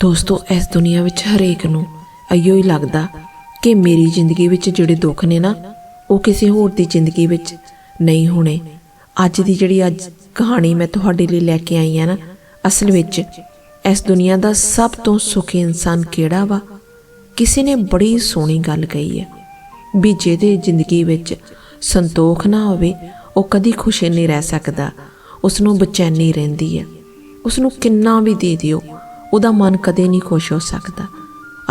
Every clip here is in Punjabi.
ਦੋਸਤੋ, ਇਸ ਦੁਨੀਆ ਵਿੱਚ ਹਰੇਕ ਨੂੰ ਅਈਓ ਹੀ ਲੱਗਦਾ ਕਿ ਮੇਰੀ ਜ਼ਿੰਦਗੀ ਵਿੱਚ ਜਿਹੜੇ ਦੁੱਖ ਨੇ ਨਾ, ਉਹ ਕਿਸੇ ਹੋਰ ਦੀ ਜ਼ਿੰਦਗੀ ਵਿੱਚ ਨਹੀਂ ਹੋਣੇ। ਅੱਜ ਦੀ ਜਿਹੜੀ ਅੱਜ ਕਹਾਣੀ ਮੈਂ ਤੁਹਾਡੇ ਲਈ ਲੈ ਕੇ ਆਈ ਹਾਂ ਨਾ, ਅਸਲ ਵਿੱਚ ਇਸ ਦੁਨੀਆ ਦਾ ਸਭ ਤੋਂ ਸੁਖੀ ਇਨਸਾਨ ਕਿਹੜਾ ਵਾ? ਕਿਸੇ ਨੇ ਬੜੀ ਸੋਹਣੀ ਗੱਲ ਕਹੀ ਹੈ ਵੀ ਜਿਹਦੇ ਜ਼ਿੰਦਗੀ ਵਿੱਚ ਸੰਤੋਖ ਨਾ ਹੋਵੇ, ਉਹ ਕਦੀ ਖੁਸ਼ ਨਹੀਂ ਰਹਿ ਸਕਦਾ। ਉਸ ਨੂੰ ਬੇਚੈਨੀ ਰਹਿੰਦੀ ਹੈ। ਉਸ ਨੂੰ ਕਿੰਨਾ ਵੀ ਦੇ ਦਿਓ ਉਹਦਾ ਮਨ ਕਦੇ ਨਹੀਂ ਖੁਸ਼ ਹੋ ਸਕਦਾ।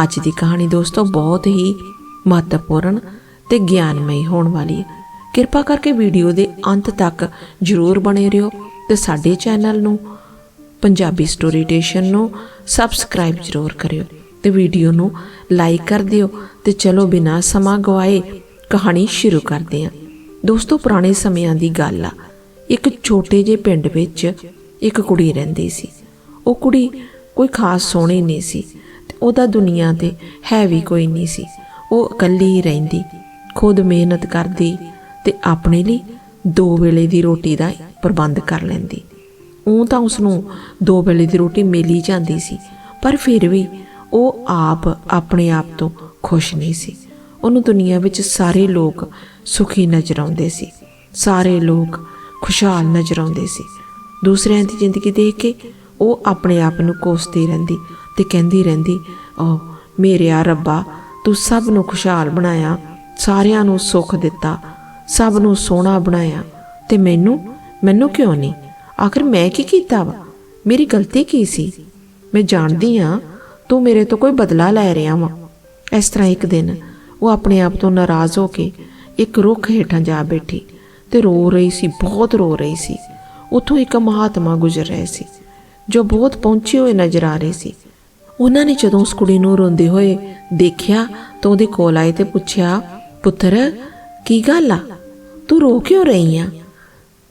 ਅੱਜ ਦੀ ਕਹਾਣੀ ਦੋਸਤੋ ਬਹੁਤ ਹੀ ਮਹੱਤਵਪੂਰਨ ਤੇ ਗਿਆਨਮਈ ਹੋਣ ਵਾਲੀ ਹੈ। ਕਿਰਪਾ ਕਰਕੇ ਵੀਡੀਓ ਦੇ ਅੰਤ ਤੱਕ ਜਰੂਰ ਬਣੇ ਰਹੋ ਤੇ ਸਾਡੇ ਚੈਨਲ ਨੂੰ, ਪੰਜਾਬੀ ਸਟੋਰੀ ਟੇਸ਼ਨ ਨੂੰ ਸਬਸਕ੍ਰਾਈਬ ਜ਼ਰੂਰ ਕਰਿਓ ਤੇ ਵੀਡੀਓ ਨੂੰ ਲਾਈਕ ਕਰ ਦਿਓ ਤੇ ਚਲੋ ਬਿਨਾਂ ਸਮਾਂ ਗਵਾਏ ਕਹਾਣੀ ਸ਼ੁਰੂ ਕਰਦੇ ਹਾਂ। ਦੋਸਤੋ ਪੁਰਾਣੇ ਸਮਿਆਂ ਦੀ ਗੱਲ ਆ, ਇੱਕ ਛੋਟੇ ਜਿਹੇ ਪਿੰਡ ਵਿੱਚ ਇੱਕ ਕੁੜੀ ਰਹਿੰਦੀ ਸੀ। ਉਹ ਕੁੜੀ ਕੋਈ ਖਾਸ ਸੋਹਣੀ ਨਹੀਂ ਸੀ ਤੇ ਉਹਦਾ ਦੁਨੀਆ ਤੇ ਹੈ ਵੀ ਕੋਈ ਨਹੀਂ ਸੀ। ਉਹ ਇਕੱਲੀ ਹੀ ਰਹਿੰਦੀ, ਖੁਦ ਮਿਹਨਤ ਕਰਦੀ ਤੇ ਆਪਣੇ ਲਈ ਦੋ ਵੇਲੇ ਦੀ ਰੋਟੀ ਦਾ ਪ੍ਰਬੰਧ ਕਰ ਲੈਂਦੀ। ਉਹ ਤਾਂ ਉਸ ਨੂੰ ਦੋ ਵੇਲੇ ਦੀ ਰੋਟੀ ਮਿਲ ਹੀ ਜਾਂਦੀ ਸੀ, ਪਰ ਫਿਰ ਵੀ ਉਹ ਆਪ ਆਪਣੇ ਆਪ ਤੋਂ ਖੁਸ਼ ਨਹੀਂ ਸੀ। ਉਹਨੂੰ ਦੁਨੀਆ ਵਿੱਚ ਸਾਰੇ ਲੋਕ ਸੁਖੀ ਨਜ਼ਰ ਆਉਂਦੇ ਸੀ, ਸਾਰੇ ਲੋਕ ਖੁਸ਼ਹਾਲ ਨਜ਼ਰ ਆਉਂਦੇ ਸੀ। ਦੂਸਰਿਆਂ ਦੀ ਜ਼ਿੰਦਗੀ ਦੇਖ ਕੇ ਉਹ ਆਪਣੇ ਆਪ ਨੂੰ ਕੋਸਦੀ ਰਹਿੰਦੀ ਤੇ ਕਹਿੰਦੀ ਰਹਿੰਦੀ ਓ ਮੇਰੇ ਆ ਰੱਬਾ, ਤੂੰ ਸਭ ਨੂੰ ਖੁਸ਼ਹਾਲ ਬਣਾਇਆ, ਸਾਰਿਆਂ ਨੂੰ ਸੁੱਖ ਦਿੱਤਾ, ਸਭ ਨੂੰ ਸੋਹਣਾ ਬਣਾਇਆ ਤੇ ਮੈਨੂੰ ਮੈਨੂੰ ਕਿਉਂ ਨਹੀਂ? ਆਖਰ ਮੈਂ ਕੀ ਕੀਤਾ ਵਾ? ਮੇਰੀ ਗਲਤੀ ਕੀ ਸੀ? ਮੈਂ ਜਾਣਦੀ ਆ ਤੂੰ ਮੇਰੇ ਤੋਂ ਕੋਈ ਬਦਲਾ ਲੈ ਰਿਹਾ ਵਾ। ਇਸ ਤਰ੍ਹਾਂ ਇੱਕ ਦਿਨ ਉਹ ਆਪਣੇ ਆਪ ਤੋਂ ਨਾਰਾਜ਼ ਹੋ ਕੇ ਇੱਕ ਰੁੱਖ ਹੇਠਾਂ ਜਾ ਬੈਠੀ ਤੇ ਰੋ ਰਹੀ ਸੀ, ਬਹੁਤ ਰੋ ਰਹੀ ਸੀ। ਉੱਥੋਂ ਇੱਕ ਮਹਾਤਮਾ ਗੁਜ਼ਰ ਰਹੇ ਸੀ। ਜੋ ਬਹੁਤ ਪਹੁੰਚੇ ਹੋਏ ਨਜ਼ਰ ਆ ਰਹੇ ਸੀ। ਉਹਨਾਂ ਨੇ ਜਦੋਂ ਉਸ ਕੁੜੀ ਨੂੰ ਰੋਂਦੇ ਹੋਏ ਦੇਖਿਆ ਤਾਂ ਉਹਦੇ ਕੋਲ ਆਏ ਤੇ ਪੁੱਛਿਆ, ਪੁੱਤਰ, ਕੀ ਗੱਲ ਆ? ਤੂੰ ਰੋ ਕਿਉਂ ਰਹੀ ਆ?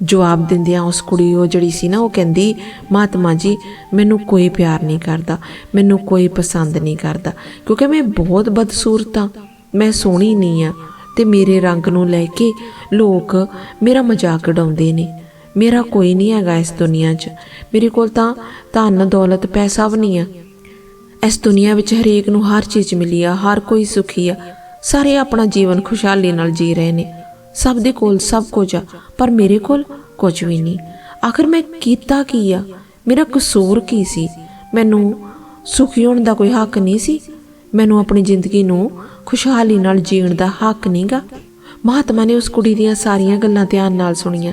ਜਵਾਬ ਦਿੰਦਿਆਂ ਉਸ ਕੁੜੀ ਉਹ ਜਿਹੜੀ ਸੀ ਨਾ, ਉਹ ਕਹਿੰਦੀ ਮਹਾਤਮਾ ਜੀ, ਮੈਨੂੰ ਕੋਈ ਪਿਆਰ ਨਹੀਂ ਕਰਦਾ, ਮੈਨੂੰ ਕੋਈ ਪਸੰਦ ਨਹੀਂ ਕਰਦਾ, ਕਿਉਂਕਿ ਮੈਂ ਬਹੁਤ ਬਦਸੂਰਤ ਹਾਂ ਮੈਂ ਸੋਹਣੀ ਨਹੀਂ ਆ ਤੇ ਮੇਰੇ ਰੰਗ ਨੂੰ ਲੈ ਕੇ ਲੋਕ ਮੇਰਾ ਮਜ਼ਾਕ ਉਡਾਉਂਦੇ ਨੇ। ਮੇਰਾ ਕੋਈ ਨਹੀਂ ਹੈਗਾ ਇਸ ਦੁਨੀਆ 'ਚ। ਮੇਰੇ ਕੋਲ ਤਾਂ ਧਨ, ਦੌਲਤ, ਪੈਸਾ ਵੀ ਨਹੀਂ ਆ। ਇਸ ਦੁਨੀਆ ਵਿੱਚ ਹਰੇਕ ਨੂੰ ਹਰ ਚੀਜ਼ ਮਿਲੀ ਆ, ਹਰ ਕੋਈ ਸੁਖੀ ਆ। ਸਾਰੇ ਆਪਣਾ ਜੀਵਨ ਖੁਸ਼ਹਾਲੀ ਨਾਲ ਜੀ ਰਹੇ ਨੇ। ਸਭ ਦੇ ਕੋਲ ਸਭ ਕੁਝ ਆ, ਪਰ ਮੇਰੇ ਕੋਲ ਕੁਝ ਵੀ ਨਹੀਂ। ਆਖਰ ਮੈਂ ਕੀਤਾ ਕੀ ਆ? ਮੇਰਾ ਕਸੂਰ ਕੀ ਸੀ? ਮੈਨੂੰ ਸੁਖੀ ਹੋਣ ਦਾ ਕੋਈ ਹੱਕ ਨਹੀਂ ਸੀ? ਮੈਨੂੰ ਆਪਣੀ ਜ਼ਿੰਦਗੀ ਨੂੰ ਖੁਸ਼ਹਾਲੀ ਨਾਲ ਜੀਣ ਦਾ ਹੱਕ ਨਹੀਂਗਾ ਮਹਾਤਮਾ ਨੇ ਉਸ ਕੁੜੀ ਦੀਆਂ ਸਾਰੀਆਂ ਗੱਲਾਂ ਧਿਆਨ ਨਾਲ ਸੁਣੀਆਂ।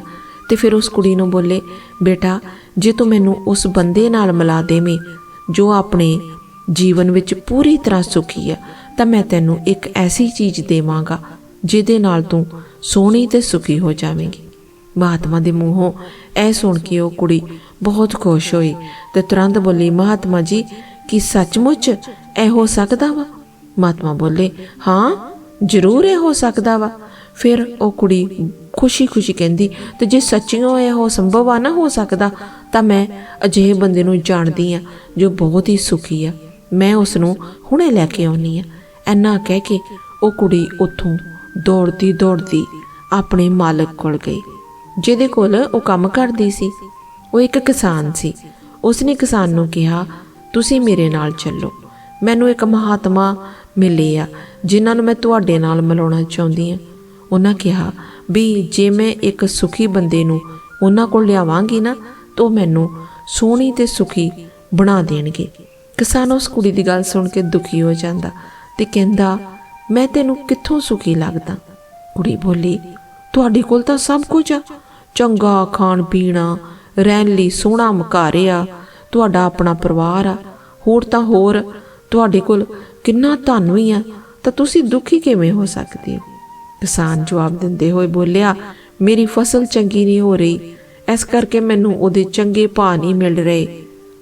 ਤੇ ਫਿਰ ਉਸ ਕੁੜੀ ਨੂੰ ਬੋਲੇ, ਬੇਟਾ, ਜੇ ਤੂੰ ਮੈਨੂੰ ਉਸ ਬੰਦੇ ਨਾਲ ਮਿਲਾ ਦੇਵੇਂ, ਜੋ ਆਪਣੇ ਜੀਵਨ ਵਿੱਚ ਪੂਰੀ ਤਰ੍ਹਾਂ ਸੁਖੀ ਆ ਤਾਂ ਮੈਂ ਤੈਨੂੰ ਇੱਕ ਐਸੀ ਚੀਜ਼ ਦੇਵਾਂਗਾ, ਜਿਹਦੇ ਨਾਲ ਤੂੰ ਸੋਹਣੀ ਤੇ ਸੁਖੀ ਹੋ ਜਾਵੇਂਗੀ। ਮਹਾਤਮਾ ਦੇ ਮੂੰਹੋਂ ਇਹ ਸੁਣ ਕੇ ਉਹ ਕੁੜੀ ਬਹੁਤ ਖੁਸ਼ ਹੋਈ ਤੇ ਤੁਰੰਤ ਬੋਲੀ, ਮਹਾਤਮਾ ਜੀ, ਕੀ ਸੱਚਮੁੱਚ ਇਹ ਹੋ ਸਕਦਾ ਵਾ? ਮਹਾਤਮਾ ਬੋਲੇ, ਹਾਂ, ਜ਼ਰੂਰ ਇਹ ਹੋ ਸਕਦਾ ਵਾ। ਫਿਰ ਉਹ ਕੁੜੀ ਖੁਸ਼ੀ-ਖੁਸ਼ੀ ਕਹਿੰਦੀ, ਤੇ ਜੇ ਸੱਚੀਓ ਇਹ ਹੋ ਸੰਭਵ ਆ ਨਾ ਹੋ ਸਕਦਾ, ਤਾਂ ਮੈਂ ਅਜਿਹੇ ਬੰਦੇ ਨੂੰ ਜਾਣਦੀ ਆ ਜੋ ਬਹੁਤ ਹੀ ਸੁਖੀ ਆ। ਮੈਂ ਉਸ ਨੂੰ ਹੁਣੇ ਲੈ ਕੇ ਆਉਣੀ ਆ। ਐਨਾ ਕਹਿ ਕੇ ਉਹ ਕੁੜੀ ਉੱਥੋਂ ਦੌੜਦੀ ਦੌੜਦੀ ਆਪਣੇ ਮਾਲਕ ਕੋਲ ਗਈ, ਜਿਹਦੇ ਕੋਲ ਉਹ ਕੰਮ ਕਰਦੀ ਸੀ। ਉਹ ਇੱਕ ਕਿਸਾਨ ਸੀ। ਉਸਨੇ ਕਿਸਾਨ ਨੂੰ ਕਿਹਾ, ਤੁਸੀਂ ਮੇਰੇ ਨਾਲ ਚੱਲੋ। ਮੈਨੂੰ ਇੱਕ ਮਹਾਤਮਾ ਮਿਲੇ ਆ, ਜਿਨ੍ਹਾਂ ਨੂੰ ਮੈਂ ਤੁਹਾਡੇ ਨਾਲ ਮਿਲਾਉਣਾ ਚਾਹੁੰਦੀ ਆ। ਉਹਨਾਂ ਕਿਹਾ, ਵੀ ਜੇ ਮੈਂ ਇੱਕ ਸੁਖੀ ਬੰਦੇ ਨੂੰ ਉਹਨਾਂ ਕੋਲ ਲਿਆਵਾਂਗੀ ਨਾ, ਤਾਂ ਉਹ ਮੈਨੂੰ ਸੋਹਣੀ ਤੇ ਸੁਖੀ ਬਣਾ ਦੇਣਗੇ। ਕਿਸਾਨ ਉਸ ਕੁੜੀ ਦੀ ਗੱਲ ਸੁਣ ਕੇ ਦੁਖੀ ਹੋ ਜਾਂਦਾ ਤੇ ਕਹਿੰਦਾ, ਮੈਂ ਤੈਨੂੰ ਕਿੱਥੋਂ ਸੁਖੀ ਲੱਗਦਾ? ਕੁੜੀ ਬੋਲੀ, ਤੁਹਾਡੇ ਕੋਲ ਤਾਂ ਸਭ ਕੁਝ ਆ। ਚੰਗਾ ਖਾਣ ਪੀਣਾ, ਰਹਿਣ ਲਈ ਸੋਹਣਾ ਮਕਾਰੇ ਆ, ਤੁਹਾਡਾ ਆਪਣਾ ਪਰਿਵਾਰ ਆ। ਹੋਰ ਤਾਂ ਹੋਰ, ਤੁਹਾਡੇ ਕੋਲ ਕਿੰਨਾ ਧਨ ਵੀ ਆ, ਤਾਂ ਤੁਸੀਂ ਦੁਖੀ ਕਿਵੇਂ ਹੋ ਸਕਦੇ ਹੋ? ਕਿਸਾਨ ਜਵਾਬ ਦਿੰਦੇ ਹੋਏ ਬੋਲਿਆ, ਮੇਰੀ ਫਸਲ ਚੰਗੀ ਨਹੀਂ ਹੋ ਰਹੀ। ਇਸ ਕਰਕੇ ਮੈਨੂੰ ਉਹਦੇ ਚੰਗੇ ਭਾਅ ਨਹੀਂ ਮਿਲ ਰਹੇ।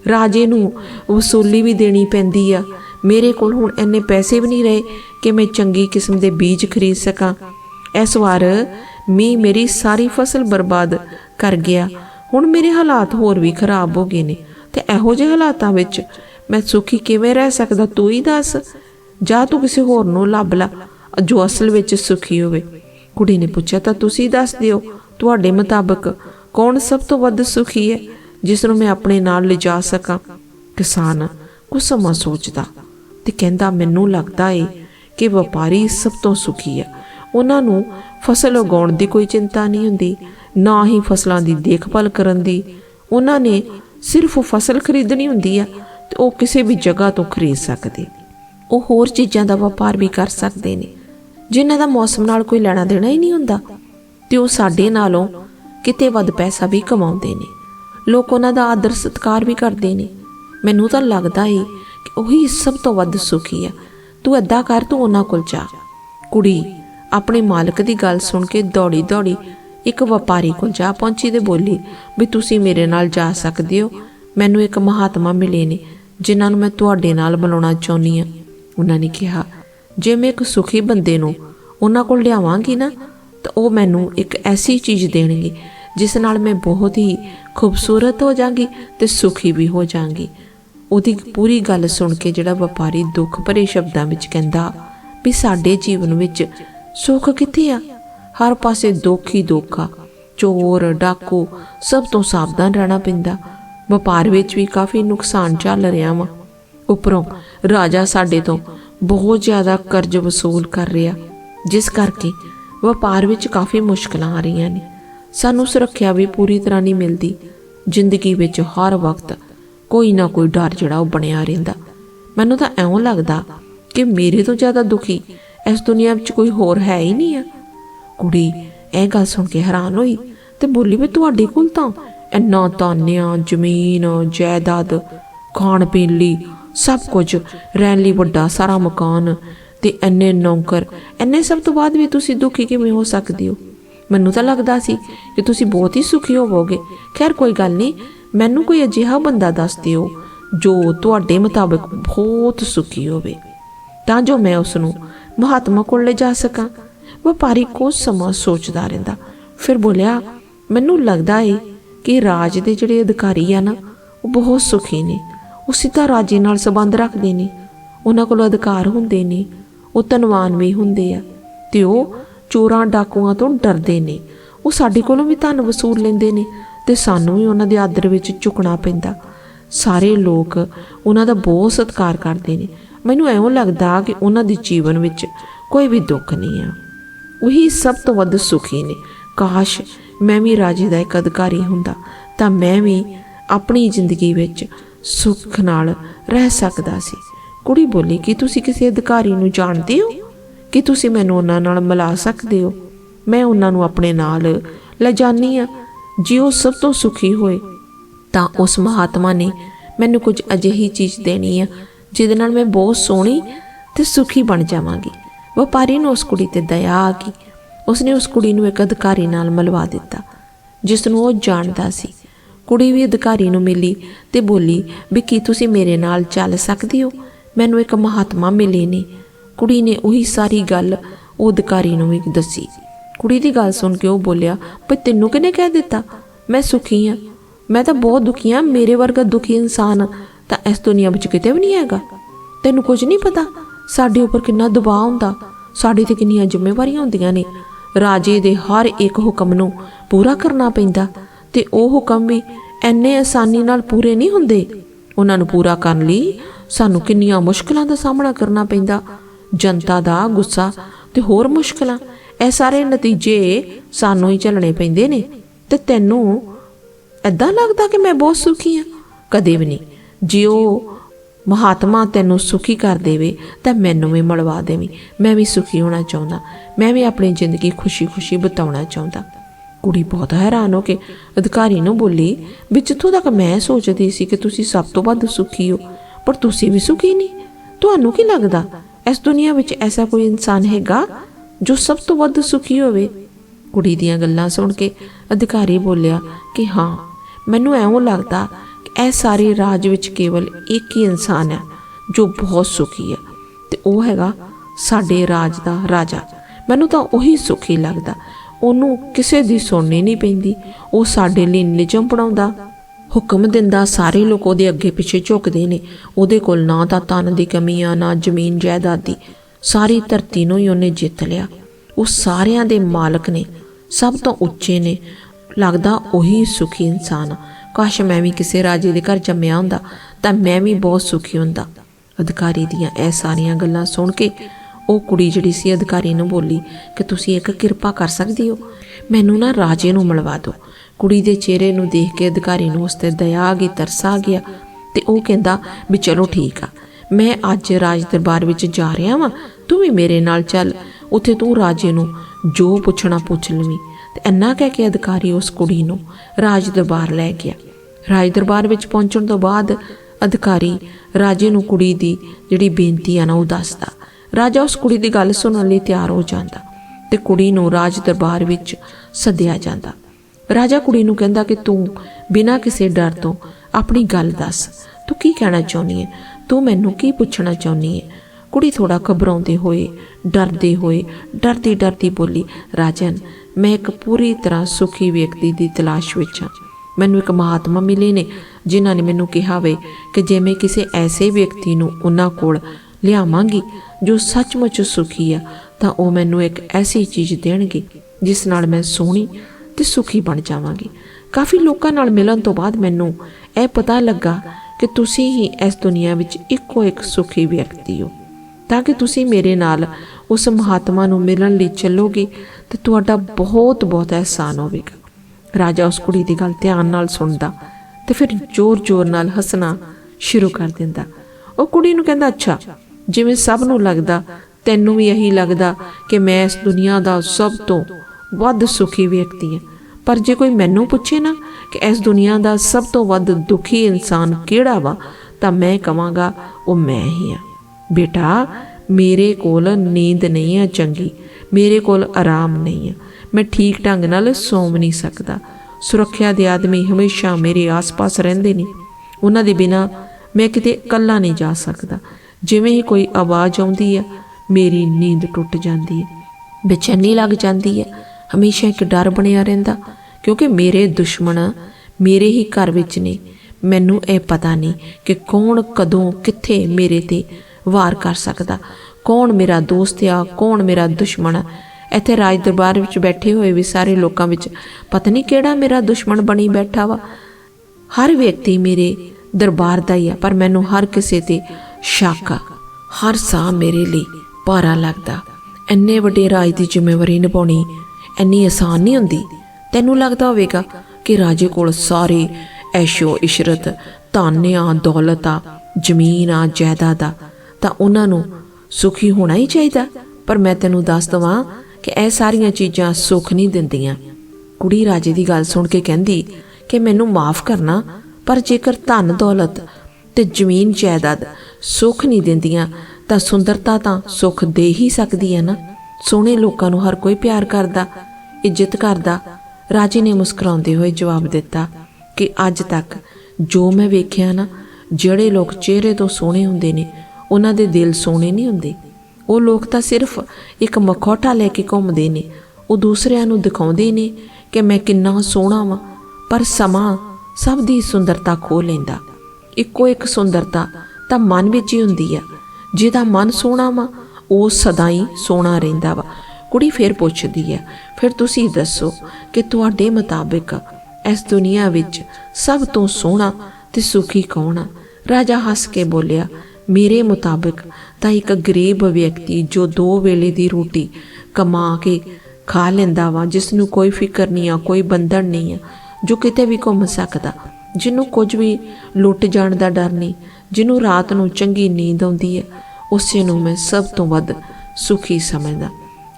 ਰਾਜੇ ਨੂੰ ਵਸੂਲੀ ਵੀ ਦੇਣੀ ਪੈਂਦੀ ਆ। ਮੇਰੇ ਕੋਲ ਹੁਣ ਇੰਨੇ ਪੈਸੇ ਵੀ ਨਹੀਂ ਰਹੇ ਕਿ ਮੈਂ ਚੰਗੀ ਕਿਸਮ ਦੇ ਬੀਜ ਖਰੀਦ ਸਕਾਂ। ਇਸ ਵਾਰ ਮੀਂਹ ਮੇਰੀ ਸਾਰੀ ਫਸਲ ਬਰਬਾਦ ਕਰ ਗਿਆ। ਹੁਣ ਮੇਰੇ ਹਾਲਾਤ ਹੋਰ ਵੀ ਖਰਾਬ ਹੋ ਗਏ ਨੇ। ਤੇ ਇਹੋ ਜਿਹੇ ਹਾਲਾਤਾਂ ਵਿੱਚ ਮੈਂ ਸੁਖੀ ਕਿਵੇਂ ਰਹਿ ਸਕਦਾ? ਤੂੰ ਹੀ ਦੱਸ। ਜਾਂ ਤੂੰ ਕਿਸੇ ਹੋਰ ਨੂੰ ਲੱਭ ਲਾ। ਜੋ ਅਸਲ ਵਿੱਚ ਸੁਖੀ ਹੋਵੇ। ਕੁੜੀ ਨੇ ਪੁੱਛਿਆ, ਤਾਂ ਤੁਸੀਂ ਦੱਸ ਦਿਓ, ਤੁਹਾਡੇ ਮੁਤਾਬਕ ਕੌਣ ਸਭ ਤੋਂ ਵੱਧ ਸੁਖੀ ਹੈ, ਜਿਸ ਨੂੰ ਮੈਂ ਆਪਣੇ ਨਾਲ ਲਿਜਾ ਸਕਾਂ? ਕਿਸਾਨ ਕੁਝ ਸਮਾਂ ਸੋਚਦਾ ਤੇ ਕਹਿੰਦਾ, ਮੈਨੂੰ ਲੱਗਦਾ ਏ ਕਿ ਵਪਾਰੀ ਸਭ ਤੋਂ ਸੁਖੀ ਆ ਉਹਨਾਂ ਨੂੰ ਫਸਲ ਉਗਾਉਣ ਦੀ ਕੋਈ ਚਿੰਤਾ ਨਹੀਂ ਹੁੰਦੀ, ਨਾ ਹੀ ਫਸਲਾਂ ਦੀ ਦੇਖਭਾਲ ਕਰਨ ਦੀ। ਉਹਨਾਂ ਨੇ ਸਿਰਫ ਫਸਲ ਖਰੀਦਣੀ ਹੁੰਦੀ ਆ ਤੇ ਉਹ ਕਿਸੇ ਵੀ ਜਗ੍ਹਾ ਤੋਂ ਖਰੀਦ ਸਕਦੇ ਉਹ ਹੋਰ ਚੀਜ਼ਾਂ ਦਾ ਵਪਾਰ ਵੀ ਕਰ ਸਕਦੇ ਨੇ। ਜਿਨ੍ਹਾਂ ਦਾ ਮੌਸਮ ਨਾਲ ਕੋਈ ਲੈਣਾ ਦੇਣਾ ਹੀ ਨਹੀਂ ਹੁੰਦਾ, ਤੇ ਉਹ ਸਾਡੇ ਨਾਲੋਂ ਕਿਤੇ ਵੱਧ ਪੈਸਾ ਵੀ ਕਮਾਉਂਦੇ ਨੇ। ਲੋਕ ਉਹਨਾਂ ਦਾ ਆਦਰ ਸਤਿਕਾਰ ਵੀ ਕਰਦੇ ਨੇ। ਮੈਨੂੰ ਤਾਂ ਲੱਗਦਾ ਏ ਕਿ ਉਹੀ ਸਭ ਤੋਂ ਵੱਧ ਸੁਖੀ ਆ। ਤੂੰ ਏਦਾਂ ਕਰ, ਤੂੰ ਉਹਨਾਂ ਕੋਲ ਜਾ। ਕੁੜੀ, ਆਪਣੇ ਮਾਲਕ ਦੀ ਗੱਲ ਸੁਣ ਕੇ ਦੌੜੀ ਦੌੜੀ ਇੱਕ ਵਪਾਰੀ ਕੋਲ ਜਾ ਪਹੁੰਚੀ ਤੇ ਬੋਲੀ, ਵੀ ਤੁਸੀਂ ਮੇਰੇ ਨਾਲ ਜਾ ਸਕਦੇ ਹੋ। ਮੈਨੂੰ ਇੱਕ ਮਹਾਤਮਾ ਮਿਲੇ ਨੇ, ਜਿਨ੍ਹਾਂ ਨੂੰ ਮੈਂ ਤੁਹਾਡੇ ਨਾਲ ਮਿਲਾਉਣਾ ਚਾਹੁੰਦੀ ਆ ਉਹਨਾਂ ਨੇ ਕਿਹਾ ਜੇ ਮੈਂ ਇੱਕ ਸੁਖੀ ਬੰਦੇ ਨੂੰ ਉਹਨਾਂ ਕੋਲ ਲਿਆਵਾਂਗੀ ਨਾ, ਤਾਂ ਉਹ ਮੈਨੂੰ ਇੱਕ ਐਸੀ ਚੀਜ਼ ਦੇਣਗੇ, ਜਿਸ ਨਾਲ ਮੈਂ ਬਹੁਤ ਹੀ ਖੂਬਸੂਰਤ ਹੋ ਜਾਵਾਂਗੀ ਤੇ ਸੁਖੀ ਵੀ ਹੋ ਜਾਵਾਂਗੀ ਉਹਦੀ ਪੂਰੀ ਗੱਲ ਸੁਣ ਕੇ ਜਿਹੜਾ ਵਪਾਰੀ ਦੁੱਖ ਭਰੇ ਸ਼ਬਦਾਂ ਵਿੱਚ ਕਹਿੰਦਾ, ਵੀ ਸਾਡੇ ਜੀਵਨ ਵਿੱਚ ਸੁੱਖ ਕਿੱਥੇ ਆ? ਹਰ ਪਾਸੇ ਦੁੱਖ ਹੀ ਦੁੱਖ ਆ। ਚੋਰ, ਡਾਕੂ ਸਭ ਤੋਂ ਸਾਵਧਾਨ ਰਹਿਣਾ ਪੈਂਦਾ। ਵਪਾਰ ਵਿੱਚ ਵੀ ਕਾਫੀ ਨੁਕਸਾਨ ਚੱਲ ਰਿਹਾ ਵਾ। ਉੱਪਰੋਂ ਰਾਜਾ ਸਾਡੇ ਤੋਂ ਬਹੁਤ ਜ਼ਿਆਦਾ ਕਰਜ਼ ਵਸੂਲ ਕਰ ਰਿਹਾ। ਜਿਸ ਕਰਕੇ ਵਪਾਰ ਵਿੱਚ ਕਾਫੀ ਮੁਸ਼ਕਲਾਂ ਆ ਰਹੀਆਂ ਨੇ। ਸਾਨੂੰ ਸੁਰੱਖਿਆ ਵੀ ਪੂਰੀ ਤਰ੍ਹਾਂ ਨਹੀਂ ਮਿਲਦੀ। ਜ਼ਿੰਦਗੀ ਵਿੱਚ ਹਰ ਵਕਤ ਕੋਈ ਨਾ ਕੋਈ ਡਰ ਜਿਹੜਾ ਉਹ ਬਣਿਆ ਰਹਿੰਦਾ। ਮੈਨੂੰ ਤਾਂ ਐਵੇਂ ਲੱਗਦਾ ਕਿ ਮੇਰੇ ਤੋਂ ਜ਼ਿਆਦਾ ਦੁਖੀ ਇਸ ਦੁਨੀਆ ਵਿੱਚ ਕੋਈ ਹੋਰ ਹੈ ਹੀ ਨਹੀਂ ਆ। ਕੁੜੀ, ਇਹ ਗੱਲ ਸੁਣ ਕੇ ਹੈਰਾਨ ਹੋਈ ਤੇ ਬੋਲੀ ਵੀ ਤੁਹਾਡੇ ਕੋਲ ਤਾਂ ਇੰਨਾ ਤਾਨਿਆ ਜ਼ਮੀਨ, ਜਾਇਦਾਦ ਖਾਣ ਪੀਣ ਲਈ ਸਭ ਕੁਝ ਰਹਿਣ ਲਈ ਵੱਡਾ ਸਾਰਾ ਮਕਾਨ ਤੇ ਇੰਨੇ ਨੌਕਰ, ਇੰਨੇ ਸਭ ਤੋਂ ਬਾਅਦ ਵੀ ਤੁਸੀਂ ਦੁਖੀ ਕਿਵੇਂ ਹੋ ਸਕਦੇ ਹੋ? ਮੈਨੂੰ ਤਾਂ ਲੱਗਦਾ ਸੀ ਕਿ ਤੁਸੀਂ ਬਹੁਤ ਹੀ ਸੁਖੀ ਹੋਵੋਗੇ। ਖੈਰ, ਕੋਈ ਗੱਲ ਨਹੀਂ, ਮੈਨੂੰ ਕੋਈ ਅਜਿਹਾ ਬੰਦਾ ਦੱਸ ਦਿਓ ਜੋ ਤੁਹਾਡੇ ਮੁਤਾਬਕ ਬਹੁਤ ਸੁਖੀ ਹੋਵੇ। ਤਾਂ ਜੋ ਮੈਂ ਉਸ ਨੂੰ ਮਹਾਤਮਾ ਕੋਲ ਲੈ ਜਾ ਸਕਾਂ। ਵਪਾਰੀ ਕੁਝ ਸਮਾਂ ਸੋਚਦਾ ਰਹਿੰਦਾ, ਫਿਰ ਬੋਲਿਆ, ਮੈਨੂੰ ਲੱਗਦਾ ਏ ਕਿ ਰਾਜ ਦੇ ਜਿਹੜੇ ਅਧਿਕਾਰੀ ਆ ਨਾ, ਉਹ ਬਹੁਤ ਸੁਖੀ ਨੇ। ਉਹ ਸਿੱਧਾ ਰਾਜੇ ਨਾਲ ਸੰਬੰਧ ਰੱਖਦੇ ਨੇ। ਉਹਨਾਂ ਕੋਲ ਅਧਿਕਾਰ ਹੁੰਦੇ ਨੇ। ਉਹ ਧਨਵਾਨ ਵੀ ਹੁੰਦੇ ਆ। ਤੇ ਉਹ ਚੋਰਾਂ ਡਾਕੂਆਂ ਤੋਂ ਡਰਦੇ ਨੇ। ਉਹ ਸਾਡੇ ਕੋਲੋਂ ਵੀ ਧਨ ਵਸੂਲ ਲੈਂਦੇ ਨੇ ਤੇ ਸਾਨੂੰ ਵੀ ਉਹਨਾਂ ਦੇ ਆਦਰ ਵਿੱਚ ਝੁਕਣਾ ਪੈਂਦਾ। ਸਾਰੇ ਲੋਕ ਉਹਨਾਂ ਦਾ ਬਹੁਤ ਸਤਿਕਾਰ ਕਰਦੇ ਨੇ। ਮੈਨੂੰ ਐਵੇਂ ਲੱਗਦਾ ਕਿ ਉਹਨਾਂ ਦੇ ਜੀਵਨ ਵਿੱਚ ਕੋਈ ਵੀ ਦੁੱਖ ਨਹੀਂ ਆ। ਉਹੀ ਸਭ ਤੋਂ ਵੱਧ ਸੁਖੀ ਨੇ। ਕਾਸ਼ ਮੈਂ ਵੀ ਰਾਜੇ ਦਾ ਇੱਕ ਅਧਿਕਾਰੀ ਹੁੰਦਾ ਤਾਂ ਮੈਂ ਵੀ ਆਪਣੀ ਜ਼ਿੰਦਗੀ ਵਿੱਚ ਸੁੱਖ ਨਾਲ ਰਹਿ ਸਕਦਾ ਸੀ। ਕੁੜੀ ਬੋਲੀ, ਕਿ ਤੁਸੀਂ ਕਿਸੇ ਅਧਿਕਾਰੀ ਨੂੰ ਜਾਣਦੇ ਹੋ? ਕਿ ਤੁਸੀਂ ਮੈਨੂੰ ਉਹਨਾਂ ਨਾਲ ਮਿਲਾ ਸਕਦੇ ਹੋ? ਮੈਂ ਉਹਨਾਂ ਨੂੰ ਆਪਣੇ ਨਾਲ ਲੈ ਜਾਨੀ ਆ ਜੇ ਉਹ ਸਭ ਤੋਂ ਸੁਖੀ ਹੋਏ। ਤਾਂ ਉਸ ਮਹਾਤਮਾ ਨੇ ਮੈਨੂੰ ਕੁਝ ਅਜਿਹੀ ਚੀਜ਼ ਦੇਣੀ ਆ, ਜਿਹਦੇ ਨਾਲ ਮੈਂ ਬਹੁਤ ਸੋਹਣੀ ਤੇ ਸੁਖੀ ਬਣ ਜਾਵਾਂਗੀ। ਵਪਾਰੀ ਨੂੰ ਉਸ ਕੁੜੀ ਤੇ ਦਇਆ ਆ ਗਈ। ਉਸਨੇ ਉਸ ਕੁੜੀ ਨੂੰ ਇੱਕ ਅਧਿਕਾਰੀ ਨਾਲ ਮਿਲਵਾ ਦਿੱਤਾ ਜਿਸ ਨੂੰ ਉਹ ਜਾਣਦਾ ਸੀ। ਕੁੜੀ ਵੀ ਅਧਿਕਾਰੀ ਨੂੰ ਮਿਲੀ ਤੇ ਬੋਲੀ ਵੀ ਕੀ ਤੁਸੀਂ ਮੇਰੇ ਨਾਲ ਚੱਲ ਸਕਦੇ ਹੋ? ਮੈਨੂੰ ਇੱਕ ਮਹਾਤਮਾ ਮਿਲੇ ਨੇ। ਕੁੜੀ ਨੇ ਉਹੀ ਸਾਰੀ ਗੱਲ ਉਹ ਅਧਿਕਾਰੀ ਨੂੰ ਵੀ ਦੱਸੀ। ਕੁੜੀ ਦੀ ਗੱਲ ਸੁਣ ਕੇ ਉਹ ਬੋਲਿਆ ਪਰ ਤੈਨੂੰ ਕਿਹਨੇ ਕਹਿ ਦਿੱਤਾ? ਮੈਂ ਸੁਖੀ ਹਾਂ ਮੈਂ ਤਾਂ ਬਹੁਤ ਦੁਖੀ ਹਾਂ ਮੇਰੇ ਵਰਗਾ ਦੁਖੀ ਇਨਸਾਨ ਤਾਂ ਇਸ ਦੁਨੀਆ ਵਿੱਚ ਕਿਤੇ ਵੀ ਨਹੀਂ ਹੈਗਾ। ਤੈਨੂੰ ਕੁਝ ਨਹੀਂ ਪਤਾ? ਸਾਡੇ ਉੱਪਰ ਕਿੰਨਾ ਦਬਾਅ ਹੁੰਦਾ। ਸਾਡੇ ਤੇ ਕਿੰਨੀਆਂ ਜ਼ਿੰਮੇਵਾਰੀਆਂ ਹੁੰਦੀਆਂ ਨੇ। ਰਾਜੇ ਦੇ ਹਰ ਇੱਕ ਹੁਕਮ ਨੂੰ ਪੂਰਾ ਕਰਨਾ ਪੈਂਦਾ। ਤੇ ਉਹ ਹੁਕਮ ਵੀ ਐਨੇ ਆਸਾਨੀ ਨਾਲ ਪੂਰੇ ਨਹੀਂ ਹੁੰਦੇ। ਉਹਨਾਂ ਨੂੰ ਪੂਰਾ ਕਰਨ ਲਈ ਸਾਨੂੰ ਕਿੰਨੀਆਂ ਮੁਸ਼ਕਲਾਂ ਦਾ ਸਾਹਮਣਾ ਕਰਨਾ ਪੈਂਦਾ। ਜਨਤਾ ਦਾ ਗੁੱਸਾ ਤੇ ਹੋਰ ਮੁਸ਼ਕਲਾਂ, ਇਹ ਸਾਰੇ ਨਤੀਜੇ ਸਾਨੂੰ ਹੀ ਝੱਲਣੇ ਪੈਂਦੇ ਨੇ। ਤੇ ਤੈਨੂੰ ਐਦਾਂ ਲੱਗਦਾ ਕਿ ਮੈਂ ਬਹੁਤ ਸੁਖੀ ਆ ਕਦੇ ਵੀ ਨਹੀਂ। ਜੇ ਉਹ ਮਹਾਤਮਾ ਤੈਨੂੰ ਸੁਖੀ ਕਰ ਦੇਵੇ, ਤਾਂ ਮੈਨੂੰ ਵੀ ਮਲਵਾ ਦੇਵੀਂ। ਮੈਂ ਵੀ ਸੁਖੀ ਹੋਣਾ ਚਾਹੁੰਦਾ। ਮੈਂ ਵੀ ਆਪਣੀ ਜ਼ਿੰਦਗੀ ਖੁਸ਼ੀ-ਖੁਸ਼ੀ ਬਿਤਾਉਣਾ ਚਾਹੁੰਦਾ। ਕੁੜੀ ਬਹੁਤ ਹੈਰਾਨ ਹੋ ਕੇ ਅਧਿਕਾਰੀ ਨੂੰ ਬੋਲੀ ਵੀ ਜਿੱਥੋਂ ਤੱਕ ਮੈਂ ਸੋਚਦੀ ਸੀ ਕਿ ਤੁਸੀਂ ਸਭ ਤੋਂ ਵੱਧ ਸੁਖੀ ਹੋ, ਪਰ ਤੁਸੀਂ ਵੀ ਸੁਖੀ ਨਹੀਂ। ਤੁਹਾਨੂੰ ਕੀ ਲੱਗਦਾ? ਇਸ ਦੁਨੀਆ ਵਿੱਚ ਐਸਾ ਕੋਈ ਇਨਸਾਨ ਹੈਗਾ ਜੋ ਸਭ ਤੋਂ ਵੱਧ ਸੁਖੀ ਹੋਵੇ? ਕੁੜੀ ਦੀਆਂ ਗੱਲਾਂ ਸੁਣ ਕੇ ਅਧਿਕਾਰੀ ਬੋਲਿਆ ਕਿ ਹਾਂ, ਮੈਨੂੰ ਐਵੇਂ ਲੱਗਦਾ ਕਿ ਇਹ ਸਾਰੇ ਰਾਜ ਵਿੱਚ ਕੇਵਲ ਇੱਕ ਹੀ ਇਨਸਾਨ ਹੈ ਜੋ ਬਹੁਤ ਸੁਖੀ ਹੈ ਤੇ ਉਹ ਹੈਗਾ ਸਾਡੇ ਰਾਜ ਦਾ ਰਾਜਾ। ਮੈਨੂੰ ਤਾਂ ਉਹੀ ਸੁਖੀ ਲੱਗਦਾ ਉਹਨੂੰ ਕਿਸੇ ਦੀ ਸੁਣਨੀ ਨਹੀਂ ਪੈਂਦੀ। ਉਹ ਸਾਡੇ ਲਈ ਨਿਯਮ ਪੜਾਉਂਦਾ ਹੁਕਮ ਦਿੰਦਾ, ਸਾਰੇ ਲੋਕ ਉਹਦੇ ਅੱਗੇ ਪਿੱਛੇ ਝੁਕਦੇ ਨੇ। ਉਹਦੇ ਕੋਲ ਨਾ ਤਾਂ ਤਨ ਦੀ ਕਮੀ ਆ, ਨਾ ਜ਼ਮੀਨ ਜਾਇਦਾਦ। ਦੀ ਸਾਰੀ ਧਰਤੀ ਨੂੰ ਹੀ ਉਹਨੇ ਜਿੱਤ ਲਿਆ। ਉਹ ਸਾਰਿਆਂ ਦੇ ਮਾਲਕ ਨੇ। ਸਭ ਤੋਂ ਉੱਚੇ ਨੇ। ਲੱਗਦਾ ਉਹੀ ਸੁਖੀ ਇਨਸਾਨ ਆ। ਕਾਸ਼ ਮੈਂ ਵੀ ਕਿਸੇ ਰਾਜੇ ਦੇ ਘਰ ਜੰਮਿਆ ਹੁੰਦਾ, ਤਾਂ ਮੈਂ ਵੀ ਬਹੁਤ ਸੁਖੀ ਹੁੰਦਾ। ਅਧਿਕਾਰੀ ਦੀਆਂ ਇਹ ਸਾਰੀਆਂ ਗੱਲਾਂ ਸੁਣ ਕੇ ਉਹ ਕੁੜੀ ਜਿਹੜੀ ਸੀ ਅਧਿਕਾਰੀ ਨੂੰ ਬੋਲੀ ਕਿ ਤੁਸੀਂ ਇੱਕ ਕਿਰਪਾ ਕਰ ਸਕਦੇ ਹੋ, ਮੈਨੂੰ ਨਾ ਰਾਜੇ ਨੂੰ ਮਿਲਵਾ ਦਿਓ। ਕੁੜੀ ਦੇ ਚਿਹਰੇ ਨੂੰ ਦੇਖ ਕੇ ਅਧਿਕਾਰੀ ਨੂੰ ਉਸ ਤੇ ਦਇਆ ਆ ਗਈ, ਤਰਸ ਆ ਗਿਆ ਤੇ ਉਹ ਕਹਿੰਦਾ ਵੀ ਚਲੋ ਠੀਕ ਆ, ਮੈਂ ਅੱਜ ਰਾਜ ਦਰਬਾਰ ਵਿੱਚ ਜਾ ਰਿਹਾ ਵਾਂ, ਤੂੰ ਵੀ ਮੇਰੇ ਨਾਲ ਚੱਲ, ਉੱਥੇ ਤੂੰ ਰਾਜੇ ਨੂੰ ਜੋ ਪੁੱਛਣਾ ਪੁੱਛ ਲਵੀਂ। ਤੇ ਇੰਨਾ ਕਹਿ ਕੇ ਅਧਿਕਾਰੀ ਉਸ ਕੁੜੀ ਨੂੰ ਰਾਜ ਦਰਬਾਰ ਲੈ ਗਿਆ। ਰਾਜ ਦਰਬਾਰ ਵਿੱਚ ਪਹੁੰਚਣ ਤੋਂ ਬਾਅਦ ਅਧਿਕਾਰੀ ਰਾਜੇ ਨੂੰ ਕੁੜੀ ਦੀ ਜਿਹੜੀ ਬੇਨਤੀ ਆ ਨਾ ਉਹ ਦੱਸਦਾ ਰਾਜਾ ਉਸ ਕੁੜੀ ਦੀ ਗੱਲ ਸੁਣਨ ਲਈ ਤਿਆਰ ਹੋ ਜਾਂਦਾ ਤੇ ਕੁੜੀ ਨੂੰ ਰਾਜ ਦਰਬਾਰ ਵਿੱਚ ਸੱਦਿਆ ਜਾਂਦਾ। ਰਾਜਾ ਕੁੜੀ ਨੂੰ ਕਹਿੰਦਾ ਕਿ ਤੂੰ ਬਿਨਾਂ ਕਿਸੇ ਡਰ ਤੋਂ ਆਪਣੀ ਗੱਲ ਦੱਸ। ਤੂੰ ਕੀ ਕਹਿਣਾ ਚਾਹੁੰਦੀ ਹੈ ਤੂੰ ਮੈਨੂੰ ਕੀ ਪੁੱਛਣਾ ਚਾਹੁੰਦੀ ਹੈ ਕੁੜੀ ਥੋੜਾ ਘਬਰਾਉਂਦੇ ਹੋਏ, ਡਰਦੇ ਹੋਏ, ਡਰਦੀ ਡਰਦੀ ਬੋਲੀ, ਰਾਜਨ, ਮੈਂ ਇੱਕ ਪੂਰੀ ਤਰ੍ਹਾਂ ਸੁਖੀ ਵਿਅਕਤੀ ਦੀ ਤਲਾਸ਼ ਵਿੱਚ ਹਾਂ ਮੈਨੂੰ ਇੱਕ ਮਹਾਤਮਾ ਮਿਲੇ ਨੇ ਜਿਨ੍ਹਾਂ ਨੇ ਮੈਨੂੰ ਕਿਹਾ ਵੇ ਕਿ ਜੇ ਮੈਂ ਕਿਸੇ ਐਸੇ ਵਿਅਕਤੀ ਨੂੰ ਉਹਨਾਂ ਕੋਲ ਲਿਆਵਾਂਗੀ ਜੋ ਸੱਚਮੁੱਚ ਸੁਖੀ ਆ, ਤਾਂ ਉਹ ਮੈਨੂੰ ਇੱਕ ਐਸੀ ਚੀਜ਼ ਦੇਣਗੇ, ਜਿਸ ਨਾਲ ਮੈਂ ਸੋਹਣੀ ਤੇ ਸੁਖੀ ਬਣ ਜਾਵਾਂਗੀ। ਕਾਫੀ ਲੋਕਾਂ ਨਾਲ ਮਿਲਣ ਤੋਂ ਬਾਅਦ ਮੈਨੂੰ ਇਹ ਪਤਾ ਲੱਗਾ ਕਿ ਤੁਸੀਂ ਹੀ ਇਸ ਦੁਨੀਆ ਵਿੱਚ ਇੱਕੋ ਇੱਕ ਸੁਖੀ ਵਿਅਕਤੀ ਹੋ। ਤਾਂ ਕਿ ਤੁਸੀਂ ਮੇਰੇ ਨਾਲ ਉਸ ਮਹਾਤਮਾ ਨੂੰ ਮਿਲਣ ਲਈ ਚੱਲੋਗੇ, ਤੇ ਤੁਹਾਡਾ ਬਹੁਤ ਬਹੁਤ ਅਹਿਸਾਨ ਹੋਵੇਗਾ। ਰਾਜਾ ਉਸ ਕੁੜੀ ਦੀ ਗੱਲ ਧਿਆਨ ਨਾਲ ਸੁਣਦਾ ਤੇ ਫਿਰ ਜ਼ੋਰ-ਜ਼ੋਰ ਨਾਲ ਹੱਸਣਾ ਸ਼ੁਰੂ ਕਰ ਦਿੰਦਾ। ਉਹ ਕੁੜੀ ਨੂੰ ਕਹਿੰਦਾ, ਅੱਛਾ ਜਿਵੇਂ ਸਭ ਨੂੰ ਲੱਗਦਾ, ਤੈਨੂੰ ਵੀ ਇਹੀ ਲੱਗਦਾ ਕਿ ਮੈਂ ਇਸ ਦੁਨੀਆ ਦਾ ਸਭ ਤੋਂ ਵੱਧ ਸੁਖੀ ਵਿਅਕਤੀ ਹਾਂ। ਪਰ ਜੇ ਕੋਈ ਮੈਨੂੰ ਪੁੱਛੇ ਨਾ ਕਿ ਇਸ ਦੁਨੀਆ ਦਾ ਸਭ ਤੋਂ ਵੱਧ ਦੁਖੀ ਇਨਸਾਨ ਕਿਹੜਾ ਵਾ, ਤਾਂ ਮੈਂ ਕਵਾਂਗਾ, ਉਹ ਮੈਂ ਹੀ ਆ ਬੇਟਾ, ਮੇਰੇ ਕੋਲ ਨੀਂਦ ਨਹੀਂ ਆ ਚੰਗੀ, ਮੇਰੇ ਕੋਲ ਆਰਾਮ ਨਹੀਂ ਆ। ਮੈਂ ਠੀਕ ਢੰਗ ਨਾਲ ਸੌਂ ਨਹੀਂ ਸਕਦਾ। ਸੁਰੱਖਿਆ ਦੇ ਆਦਮੀ ਹਮੇਸ਼ਾ ਮੇਰੇ ਆਸ-ਪਾਸ ਰਹਿੰਦੇ ਨੇ। ਉਹਨਾਂ ਦੇ ਬਿਨਾ ਮੈਂ ਕਿਤੇ ਇਕੱਲਾ ਨਹੀਂ ਜਾ ਸਕਦਾ। ਜਿਵੇਂ ਹੀ ਕੋਈ ਆਵਾਜ਼ ਆਉਂਦੀ ਹੈ ਮੇਰੀ ਨੀਂਦ ਟੁੱਟ ਜਾਂਦੀ ਹੈ ਬੇਚੈਨੀ ਲੱਗ ਜਾਂਦੀ ਹੈ ਹਮੇਸ਼ਾ ਇੱਕ ਡਰ ਬਣਿਆ ਰਹਿੰਦਾ, ਕਿਉਂਕਿ ਮੇਰੇ ਦੁਸ਼ਮਣ ਮੇਰੇ ਹੀ ਘਰ ਵਿੱਚ ਨੇ, ਮੈਨੂੰ ਇਹ ਪਤਾ ਨਹੀਂ ਕਿ ਕੌਣ ਕਦੋਂ ਕਿੱਥੇ ਮੇਰੇ ਤੇ ਵਾਰ ਕਰ ਸਕਦਾ, ਕੌਣ ਮੇਰਾ ਦੋਸਤ ਆ, ਕੌਣ ਮੇਰਾ ਦੁਸ਼ਮਣ। ਆ ਇੱਥੇ ਰਾਜ ਦਰਬਾਰ ਵਿੱਚ ਬੈਠੇ ਹੋਏ ਵੀ ਸਾਰੇ ਲੋਕਾਂ ਵਿੱਚ ਪਤਾ ਨਹੀਂ ਕਿਹੜਾ ਮੇਰਾ ਦੁਸ਼ਮਣ ਬਣੀ ਬੈਠਾ ਵਾ। ਹਰ ਵਿਅਕਤੀ ਮੇਰੇ ਦਰਬਾਰ ਦਾ ਹੀ ਆ, ਪਰ ਮੈਨੂੰ ਹਰ ਕਿਸੇ ਤੇ ਸ਼ੱਕ ਹਰ ਸਾਹ ਮੇਰੇ ਲਈ ਭਾਰਾ ਲੱਗਦਾ। ਇੰਨੇ ਵੱਡੇ ਰਾਜ ਦੀ ਜ਼ਿੰਮੇਵਾਰੀ ਨਿਭਾਉਣੀ ਇੰਨੀ ਆਸਾਨ ਨਹੀਂ ਹੁੰਦੀ। ਤੈਨੂੰ ਲੱਗਦਾ ਹੋਵੇਗਾ ਕਿ ਰਾਜੇ ਕੋਲ ਸਾਰੇ ਐਸ਼ੋ, ਇਸ਼ਰਤ ਧਨ ਆ ਦੌਲਤ ਆ, ਜ਼ਮੀਨ ਆ, ਜਾਇਦਾਦ ਆ, ਤਾਂ ਉਹਨਾਂ ਨੂੰ ਸੁਖੀ ਹੋਣਾ ਹੀ ਚਾਹੀਦਾ। ਪਰ ਮੈਂ ਤੈਨੂੰ ਦੱਸ ਦਵਾਂ ਕਿ ਇਹ ਸਾਰੀਆਂ ਚੀਜ਼ਾਂ ਸੁੱਖ ਨਹੀਂ ਦਿੰਦੀਆਂ। ਕੁੜੀ ਰਾਜੇ ਦੀ ਗੱਲ ਸੁਣ ਕੇ ਕਹਿੰਦੀ ਕਿ ਮੈਨੂੰ ਮਾਫ ਕਰਨਾ, ਪਰ ਜੇਕਰ ਧਨ, ਦੌਲਤ ਤੇ ਜ਼ਮੀਨ, ਜਾਇਦਾਦ ਸੁੱਖ ਨਹੀਂ ਦਿੰਦੀਆਂ, ਤਾਂ ਸੁੰਦਰਤਾ ਤਾਂ ਸੁੱਖ ਦੇ ਹੀ ਸਕਦੀ ਹੈ ਨਾ? ਸੋਹਣੇ ਲੋਕਾਂ ਨੂੰ ਹਰ ਕੋਈ ਪਿਆਰ ਕਰਦਾ, ਇੱਜ਼ਤ ਕਰਦਾ। ਰਾਜੇ ਨੇ ਮੁਸਕਰਾਉਂਦੇ ਹੋਏ ਜਵਾਬ ਦਿੱਤਾ ਕਿ ਅੱਜ ਤੱਕ ਜੋ ਮੈਂ ਵੇਖਿਆ ਨਾ, ਜਿਹੜੇ ਲੋਕ ਚਿਹਰੇ ਤੋਂ ਸੋਹਣੇ ਹੁੰਦੇ ਨੇ, ਉਹਨਾਂ ਦੇ ਦਿਲ ਸੋਹਣੇ ਨਹੀਂ ਹੁੰਦੇ। ਉਹ ਲੋਕ ਤਾਂ ਸਿਰਫ ਇੱਕ ਮਖੌਟਾ ਲੈ ਕੇ ਘੁੰਮਦੇ ਨੇ, ਉਹ ਦੂਸਰਿਆਂ ਨੂੰ ਦਿਖਾਉਂਦੇ ਨੇ ਕਿ ਮੈਂ ਕਿੰਨਾ ਸੋਹਣਾ ਵਾਂ, ਪਰ ਸਮਾਂ ਸਭ ਦੀ ਸੁੰਦਰਤਾ ਖੋ ਲੈਂਦਾ। ਇੱਕੋ ਇੱਕ ਸੁੰਦਰਤਾ ਤਾਂ ਮਨ ਵਿੱਚ ਹੀ ਹੁੰਦੀ ਆ। ਜਿਹਦਾ ਮਨ ਸੋਹਣਾ ਵਾ, ਉਹ ਸਦਾ ਹੀ ਸੋਹਣਾ ਰਹਿੰਦਾ ਵਾ। ਕੁੜੀ ਫੇਰ ਪੁੱਛਦੀ ਆ, ਫਿਰ ਤੁਸੀਂ ਦੱਸੋ ਕਿ ਤੁਹਾਡੇ ਮੁਤਾਬਿਕ ਇਸ ਦੁਨੀਆ ਵਿੱਚ ਸਭ ਤੋਂ ਸੋਹਣਾ ਤੇ ਸੁਖੀ ਕੌਣ ਆ? ਰਾਜਾ ਹੱਸ ਕੇ ਬੋਲਿਆ, ਮੇਰੇ ਮੁਤਾਬਿਕ ਤਾਂ ਇੱਕ ਗਰੀਬ ਵਿਅਕਤੀ ਜੋ ਦੋ ਵੇਲੇ ਦੀ ਰੋਟੀ ਕਮਾ ਕੇ ਖਾ ਲੈਂਦਾ ਵਾ ਜਿਸ ਨੂੰ ਕੋਈ ਫਿਕਰ ਨਹੀਂ ਆ, ਕੋਈ ਬੰਧਨ ਨਹੀਂ ਆ, ਜੋ ਕਿਤੇ ਵੀ ਘੁੰਮ ਸਕਦਾ। ਜਿਹਨੂੰ ਕੁਝ ਵੀ ਲੁੱਟ ਜਾਣ ਦਾ ਡਰ ਨਹੀਂ ਜਿਹਨੂੰ ਰਾਤ ਨੂੰ ਚੰਗੀ ਨੀਂਦ ਆਉਂਦੀ ਹੈ, ਉਸੇ ਨੂੰ ਮੈਂ ਸਭ ਤੋਂ ਵੱਧ ਸੁਖੀ ਸਮਝਦਾ।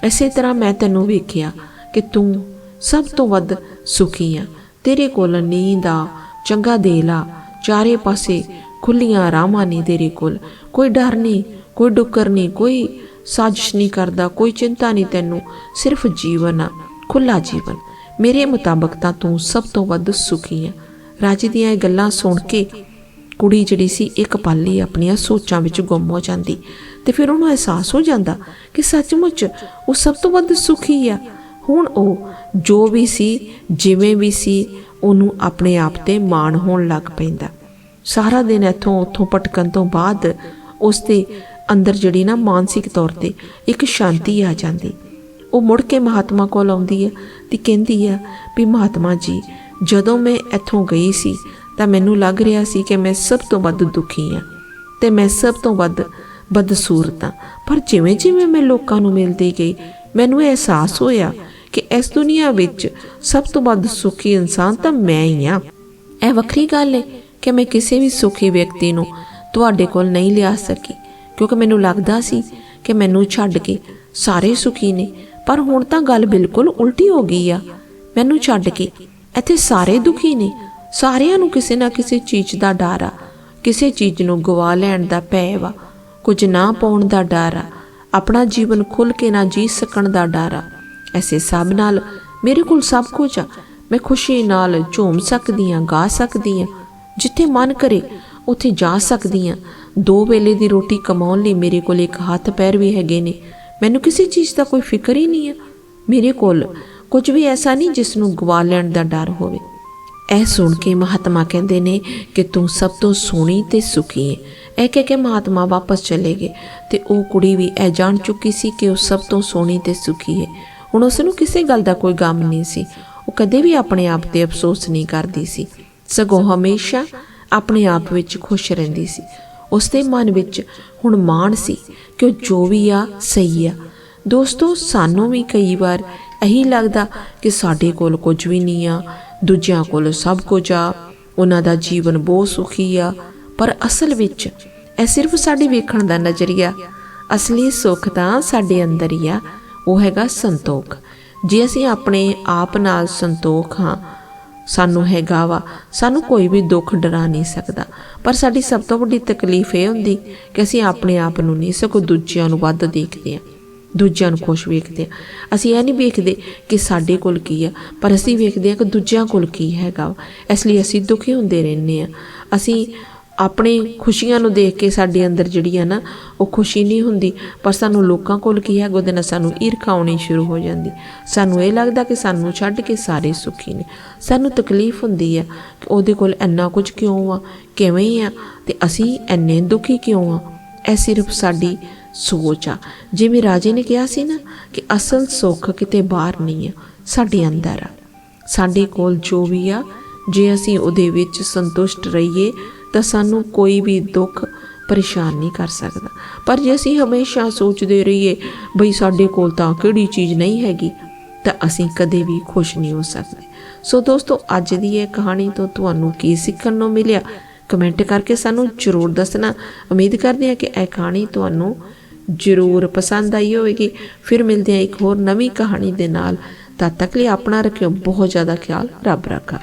ਇਸੇ ਤਰ੍ਹਾਂ ਮੈਂ ਤੈਨੂੰ ਵੇਖਿਆ ਕਿ ਤੂੰ ਸਭ ਤੋਂ ਵੱਧ ਸੁਖੀ ਆ। ਤੇਰੇ ਕੋਲ ਨੀਂਦ ਆ, ਚੰਗਾ ਦੇਲ ਆ, ਚਾਰੇ ਪਾਸੇ ਖੁੱਲੀਆਂ ਰਾਮਾਂ ਨਹੀਂ ਤੇਰੇ ਕੋਲ। ਕੋਈ ਡਰ ਨਹੀਂ, ਕੋਈ ਡੁੱਕਰ ਨਹੀਂ, ਕੋਈ ਸਾਜ਼ਿਸ਼ ਨਹੀਂ ਕਰਦਾ, ਕੋਈ ਚਿੰਤਾ ਨਹੀਂ ਤੈਨੂੰ, ਸਿਰਫ ਜੀਵਨ ਆ ਖੁੱਲਾ ਜੀਵਨ। ਮੇਰੇ ਮੁਤਾਬਕ ਤਾਂ ਤੂੰ ਸਭ ਤੋਂ ਵੱਧ ਸੁਖੀ ਆ। ਰਾਜੇ ਦੀਆਂ ਇਹ ਗੱਲਾਂ ਸੁਣ ਕੇ ਕੁੜੀ ਜਿਹੜੀ ਸੀ, ਇੱਕ ਪਲ ਲਈ ਆਪਣੀਆਂ ਸੋਚਾਂ ਵਿੱਚ ਗੁੰਮ ਹੋ ਜਾਂਦੀ ਤੇ ਫਿਰ ਉਹਨੂੰ ਅਹਿਸਾਸ ਹੋ ਜਾਂਦਾ ਕਿ ਸੱਚਮੁੱਚ ਉਹ ਸਭ ਤੋਂ ਵੱਧ ਸੁਖੀ ਆ। ਹੁਣ ਉਹ ਜੋ ਵੀ ਸੀ, ਜਿਵੇਂ ਵੀ ਸੀ, ਉਹਨੂੰ ਆਪਣੇ ਆਪ ਤੇ ਮਾਣ ਹੋਣ ਲੱਗ ਪੈਂਦਾ। ਸਾਰਾ ਦਿਨ ਇੱਥੋਂ ਉੱਥੋਂ ਭਟਕਣ ਤੋਂ ਬਾਅਦ ਉਸ ਦੇ ਅੰਦਰ ਜਿਹੜੀ ਨਾ ਮਾਨਸਿਕ ਤੌਰ ਤੇ ਇੱਕ ਸ਼ਾਂਤੀ ਆ ਜਾਂਦੀ। ਉਹ ਮੁੜ ਕੇ ਮਹਾਤਮਾ ਕੋਲ ਆਉਂਦੀ ਹੈ ਤੇ ਕਹਿੰਦੀ ਹੈ ਵੀ ਮਹਾਤਮਾ ਜੀ, ਜਦੋਂ ਮੈਂ ਇੱਥੋਂ ਗਈ ਸੀ ਤਾਂ ਮੈਨੂੰ ਲੱਗ ਰਿਹਾ ਸੀ ਕਿ ਮੈਂ ਸਭ ਤੋਂ ਵੱਧ ਦੁਖੀ ਹਾਂ ਤੇ ਮੈਂ ਸਭ ਤੋਂ ਵੱਧ ਬਦਸੂਰਤ ਹਾਂ। ਪਰ ਜਿਵੇਂ ਜਿਵੇਂ ਮੈਂ ਲੋਕਾਂ ਨੂੰ ਮਿਲਦੀ ਗਈ, ਮੈਨੂੰ ਇਹ ਅਹਿਸਾਸ ਹੋਇਆ ਕਿ ਇਸ ਦੁਨੀਆ ਵਿੱਚ ਸਭ ਤੋਂ ਵੱਧ ਸੁਖੀ ਇਨਸਾਨ ਤਾਂ ਮੈਂ ਹੀ ਹਾਂ। ਇਹ ਵੱਖਰੀ ਗੱਲ ਹੈ ਕਿ ਮੈਂ ਕਿਸੇ ਵੀ ਸੁਖੀ ਵਿਅਕਤੀ ਨੂੰ ਤੁਹਾਡੇ ਕੋਲ ਨਹੀਂ ਲਿਆ ਸਕੀ, ਕਿਉਂਕਿ ਮੈਨੂੰ ਲੱਗਦਾ ਸੀ ਕਿ ਮੈਨੂੰ ਛੱਡ ਕੇ ਸਾਰੇ ਸੁਖੀ ਨੇ। ਪਰ ਹੁਣ ਤਾਂ ਗੱਲ ਬਿਲਕੁਲ ਉਲਟੀ ਹੋ ਗਈ ਆ। ਮੈਨੂੰ ਛੱਡ ਕੇ ਇੱਥੇ ਸਾਰੇ ਦੁਖੀ ਨੇ। ਸਾਰਿਆਂ ਨੂੰ ਕਿਸੇ ਨਾ ਕਿਸੇ ਚੀਜ਼ ਦਾ ਡਰ ਆ। ਕਿਸੇ ਚੀਜ਼ ਨੂੰ ਗਵਾ ਲੈਣ ਦਾ ਭੈ ਵਾ। ਕੁਝ ਨਾ ਪਾਉਣ ਦਾ ਡਰ ਆ। ਆਪਣਾ ਜੀਵਨ ਖੁੱਲ ਕੇ ਨਾ ਜੀ ਸਕਣ ਦਾ ਡਰ ਆ। ਐਸੇ ਸਭ ਨਾਲ ਮੇਰੇ ਕੋਲ ਸਭ ਕੁਝ ਆ। ਮੈਂ ਖੁਸ਼ੀ ਨਾਲ ਝੂਮ ਸਕਦੀ ਆ, ਗਾ ਸਕਦੀ ਆ। ਜਿੱਥੇ ਮਨ ਕਰੇ, ਉੱਥੇ ਜਾ ਸਕਦੀ ਆ। ਦੋ ਵੇਲੇ ਦੀ ਰੋਟੀ ਕਮਾਉਣ ਲਈ ਮੇਰੇ ਕੋਲ ਇੱਕ ਹੱਥ ਪੈਰ ਵੀ ਹੈਗੇ ਨੇ। ਮੈਨੂੰ ਕਿਸੇ ਚੀਜ਼ ਦਾ ਕੋਈ ਫਿਕਰ ਹੀ ਨਹੀਂ ਆ। ਮੇਰੇ ਕੋਲ ਕੁਝ ਵੀ ਐਸਾ ਨਹੀਂ ਜਿਸ ਨੂੰ ਗਵਾ ਲੈਣ ਦਾ ਡਰ ਹੋਵੇ। ਇਹ ਸੁਣ ਕੇ ਮਹਾਤਮਾ ਕਹਿੰਦੇ ਨੇ ਕਿ ਤੂੰ ਸਭ ਤੋਂ ਸੋਹਣੀ ਤੇ ਸੁਖੀ ਹੈ ਇਹ ਕਹਿ ਕੇ ਮਹਾਤਮਾ ਵਾਪਸ ਚਲੇ ਗਏ ਤੇ ਉਹ ਕੁੜੀ ਵੀ ਇਹ ਜਾਣ ਚੁੱਕੀ ਸੀ ਕਿ ਉਹ ਸਭ ਤੋਂ ਸੋਹਣੀ ਤੇ ਸੁਖੀ ਹੈ ਹੁਣ ਉਸ ਨੂੰ ਕਿਸੇ ਗੱਲ ਦਾ ਕੋਈ ਗਮ ਨਹੀਂ ਸੀ। ਉਹ ਕਦੇ ਵੀ ਆਪਣੇ ਆਪ ਤੇ ਅਫਸੋਸ ਨਹੀਂ ਕਰਦੀ ਸੀ। ਸਗੋਂ ਹਮੇਸ਼ਾ ਆਪਣੇ ਆਪ ਵਿੱਚ ਖੁਸ਼ ਰਹਿੰਦੀ ਸੀ। ਉਸ ਦੇ ਮਨ ਵਿੱਚ ਹੁਣ ਮਾਣ ਸੀ ਕਿ ਉਹ ਜੋ ਵੀ ਆ, ਸਹੀ ਆ। ਦੋਸਤੋ, ਸਾਨੂੰ ਵੀ ਕਈ ਵਾਰ ਇਹੀ ਲੱਗਦਾ ਕਿ ਸਾਡੇ ਕੋਲ ਕੁਝ ਵੀ ਨਹੀਂ ਆ ਦੂਜਿਆਂ ਕੋਲ ਸਭ ਕੁਝ ਆ, ਉਹਨਾਂ ਦਾ ਜੀਵਨ ਬਹੁਤ ਸੁਖੀ ਆ, ਪਰ ਅਸਲ ਵਿੱਚ ਇਹ ਸਿਰਫ ਸਾਡੇ ਵੇਖਣ ਦਾ ਨਜ਼ਰੀਆ। ਅਸਲੀ ਸੁੱਖ ਤਾਂ ਸਾਡੇ ਅੰਦਰ ਹੀ ਆ, ਉਹ ਹੈਗਾ ਸੰਤੋਖ। ਜੇ ਅਸੀਂ ਆਪਣੇ ਆਪ ਨਾਲ ਸੰਤੋਖ ਹਾਂ, ਸਾਨੂੰ ਹੈਗਾ ਵਾ, ਸਾਨੂੰ ਕੋਈ ਵੀ ਦੁੱਖ ਡਰਾ ਨਹੀਂ ਸਕਦਾ। ਪਰ ਸਾਡੀ ਸਭ ਤੋਂ ਵੱਡੀ ਤਕਲੀਫ ਇਹ ਹੁੰਦੀ ਕਿ ਅਸੀਂ ਆਪਣੇ ਆਪ ਨੂੰ ਨਹੀਂ, ਸਗੋਂ ਦੂਜਿਆਂ ਨੂੰ ਵੱਧ ਦੇਖਦੇ ਹਾਂ। ਦੂਜਿਆਂ ਨੂੰ ਖੁਸ਼ ਵੇਖਦੇ ਹਾਂ ਅਸੀਂ ਇਹ ਨਹੀਂ ਵੇਖਦੇ ਕਿ ਸਾਡੇ ਕੋਲ ਕੀ ਆ, ਪਰ ਅਸੀਂ ਵੇਖਦੇ ਹਾਂ ਕਿ ਦੂਜਿਆਂ ਕੋਲ ਕੀ ਹੈਗਾ ਵਾ। ਇਸ ਲਈ ਅਸੀਂ ਦੁਖੀ ਹੁੰਦੇ ਰਹਿੰਦੇ ਆ ਅਸੀਂ ਆਪਣੇ ਖੁਸ਼ੀਆਂ ਨੂੰ ਦੇਖ ਕੇ ਸਾਡੇ ਅੰਦਰ ਜਿਹੜੀ ਆ ਨਾ, ਉਹ ਖੁਸ਼ੀ ਨਹੀਂ ਹੁੰਦੀ, ਪਰ ਸਾਨੂੰ ਲੋਕਾਂ ਕੋਲ ਕੀ ਹੈ ਉਹਦੇ ਨਾਲ ਸਾਨੂੰ ਈਰਖਾ ਆਉਣੀ ਸ਼ੁਰੂ ਹੋ ਜਾਂਦੀ। ਸਾਨੂੰ ਇਹ ਲੱਗਦਾ ਕਿ ਸਾਨੂੰ ਛੱਡ ਕੇ ਸਾਰੇ ਸੁਖੀ ਨੇ। ਸਾਨੂੰ ਤਕਲੀਫ ਹੁੰਦੀ ਆ ਕਿ ਉਹਦੇ ਕੋਲ ਇੰਨਾ ਕੁਝ ਕਿਉਂ ਆ, ਕਿਵੇਂ ਆ, ਤੇ ਅਸੀਂ ਇੰਨੇ ਦੁਖੀ ਕਿਉਂ ਆ? ਇਹ ਸਿਰਫ ਸਾਡੀ ਸੋਚ ਆ। ਜਿਵੇਂ ਰਾਜੇ ਨੇ ਕਿਹਾ ਸੀ ਨਾ ਕਿ ਅਸਲ ਸੁੱਖ ਕਿਤੇ ਬਾਹਰ ਨਹੀਂ ਆ, ਸਾਡੇ ਅੰਦਰ ਆ। ਸਾਡੇ ਕੋਲ ਜੋ ਵੀ ਆ, ਜੇ ਅਸੀਂ ਉਹਦੇ ਵਿੱਚ ਸੰਤੁਸ਼ਟ ਰਹੀਏ, ਤਾਂ ਸਾਨੂੰ ਕੋਈ ਵੀ ਦੁੱਖ ਪਰੇਸ਼ਾਨ ਨਹੀਂ ਕਰ ਸਕਦਾ। ਪਰ ਜੇ ਅਸੀਂ ਹਮੇਸ਼ਾ ਸੋਚਦੇ ਰਹੀਏ, ਬਈ ਸਾਡੇ ਕੋਲ ਤਾਂ ਕਿਹੜੀ ਚੀਜ਼ ਨਹੀਂ ਹੈਗੀ, ਤਾਂ ਅਸੀਂ ਕਦੇ ਵੀ ਖੁਸ਼ ਨਹੀਂ ਹੋ ਸਕਦੇ। ਸੋ ਦੋਸਤੋ, ਅੱਜ ਦੀ ਇਹ ਕਹਾਣੀ ਤੋਂ ਤੁਹਾਨੂੰ ਕੀ ਸਿੱਖਣ ਨੂੰ ਮਿਲਿਆ? ਕਮੈਂਟ ਕਰਕੇ ਸਾਨੂੰ ਜ਼ਰੂਰ ਦੱਸਣਾ। ਉਮੀਦ ਕਰਦੇ ਹਾਂ ਕਿ ਇਹ ਕਹਾਣੀ ਤੁਹਾਨੂੰ ਜ਼ਰੂਰ ਪਸੰਦ ਆਈ ਹੋਵੇਗੀ। ਫਿਰ ਮਿਲਦੇ ਹਾਂ ਇੱਕ ਹੋਰ ਨਵੀਂ ਕਹਾਣੀ ਦੇ ਨਾਲ। ਤਦ ਤੱਕ ਲਈ ਆਪਣਾ ਰੱਖਿਓ। ਬਹੁਤ ਜ਼ਿਆਦਾ ਖਿਆਲ ਰੱਬ ਰੱਖਾ